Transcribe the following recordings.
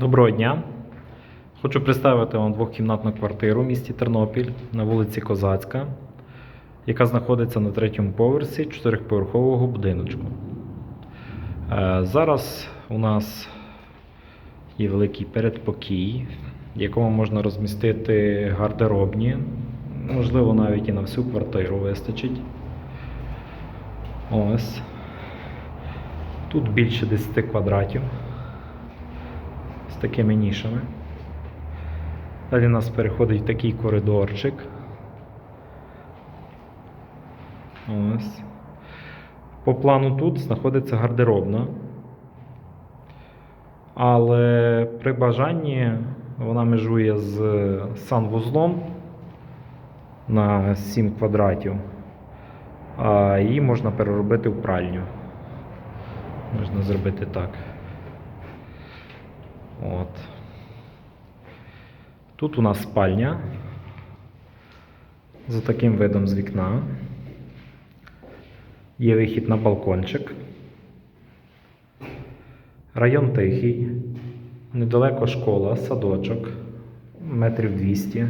Доброго дня. Хочу представити вам двохкімнатну квартиру в місті Тернопіль на вулиці Козацька, яка знаходиться на третьому поверсі чотирьохповерхового будиночку. Е, Зараз у нас є великий передпокій, в якому можна розмістити гардеробні, можливо, навіть і на всю квартиру вистачить. Ось. Тут більше 10 квадратів з такими нішами. Далі у нас переходить такий коридорчик. Ось. По плану тут знаходиться гардеробна. Але при бажанні вона межує з санвузлом на 7 квадратів. А її можна переробити в пральню. Можна зробити так. От. Тут у нас спальня за таким видом з вікна. Є вихід на балкончик. Район тихий. Недалеко школа, садочок. Метрів 200.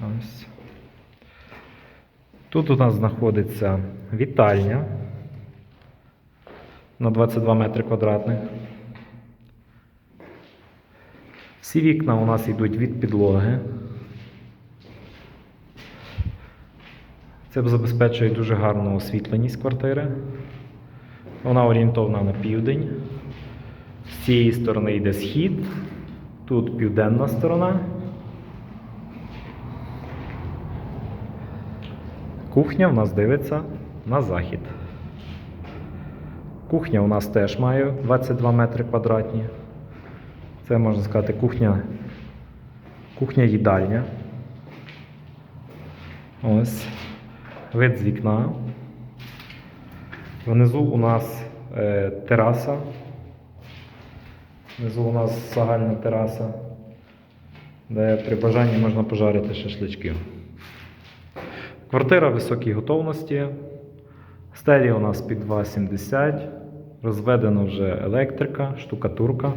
Ось. Тут у нас знаходиться вітальня на 22 метри квадратних. Всі вікна у нас йдуть від підлоги. Це забезпечує дуже гарну освітленість квартири. Вона орієнтована на південь. З цієї сторони йде схід, тут південна сторона. Кухня у нас дивиться на захід. Кухня у нас теж має 22 метри квадратні. Це можна сказати кухня, кухня їдальня. Ось. Вид з вікна. Внизу у нас е, тераса. Внизу у нас загальна тераса, де при бажанні можна пожарити шашлички. Квартира високій готовності. Стелі у нас під 2,70. Розведена вже електрика, штукатурка.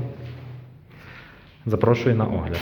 Запрошую на огляд.